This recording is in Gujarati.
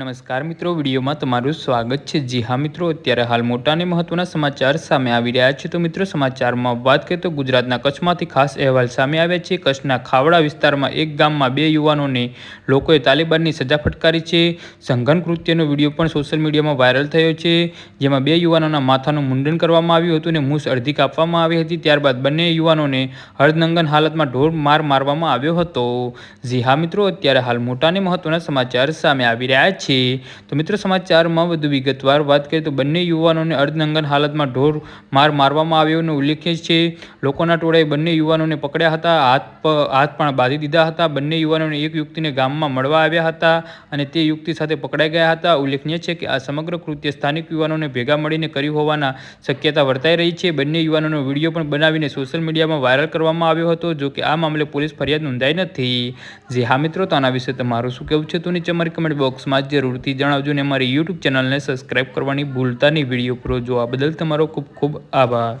નમસ્કાર મિત્રો, વિડીયોમાં તમારું સ્વાગત છે. જી હા મિત્રો, અત્યારે હાલ મોટા અને મહત્વના સમાચાર સામે આવી રહ્યા છે. તો મિત્રો, સમાચારમાં વાત કરીએ તો ગુજરાતના કચ્છમાંથી ખાસ અહેવાલ સામે આવ્યા છે. કચ્છના ખાવડા વિસ્તારમાં એક ગામમાં બે યુવાનોને લોકોએ તાલિબાનની સજા ફટકારી છે. સંઘન કૃત્યનો વીડિયો પણ સોશિયલ મીડિયામાં વાયરલ થયો છે, જેમાં બે યુવાનોના માથાનું મુંડન કરવામાં આવ્યું હતું અને મૂસ અડધી કાપવામાં આવી હતી. ત્યારબાદ બંને યુવાનોને હળદનંગન હાલતમાં ઢોર માર મારવામાં આવ્યો હતો. જી હા મિત્રો, અત્યારે હાલ મોટા અને મહત્વના સમાચાર સામે આવી રહ્યા છે છે. તો મિત્રો સમાચારમાં વધુ વિગતવાર વાત કરીએ તો બંને યુવાનોને અર્ધનંગન હાલતમાં ઢોર માર મારવામાં આવ્યોનો ઉલ્લેખનીય છે લોકોના ટોળાએ બંને યુવાનોને પકડ્યા હતા, હાથ હાથ પણ બાંધી દીધા હતા. બંને યુવાનોને એક યુક્તિને ગામમાં મળવા આવ્યા હતા અને તે યુક્તિ સાથે પકડાઈ ગયા હતા. ઉલ્લેખનીય છે કે આ સમગ્ર કૃત્ય સ્થાનિક યુવાનોને ભેગા મળીને કર્યું હોવાના શક્યતા વર્તાઈ રહી છે. બંને યુવાનોનો વીડિયો પણ બનાવીને સોશિયલ મીડિયામાં વાયરલ કરવામાં આવ્યો હતો, જો કે આ મામલે પોલીસ ફરિયાદ નોંધાઈ નથી. જે હા મિત્રો, તો આના વિશે તમારું શું કહેવું છે? તો નીચે અમારી કમેન્ટ બોક્સમાં જરૂરથી જણાવજો ને અમારી યુટ્યુબ ચેનલને સબસ્ક્રાઈબ કરવાની ભૂલતા નહીં વીડિયો પૂરો જોવા બદલ તમારો ખૂબ ખૂબ આભાર.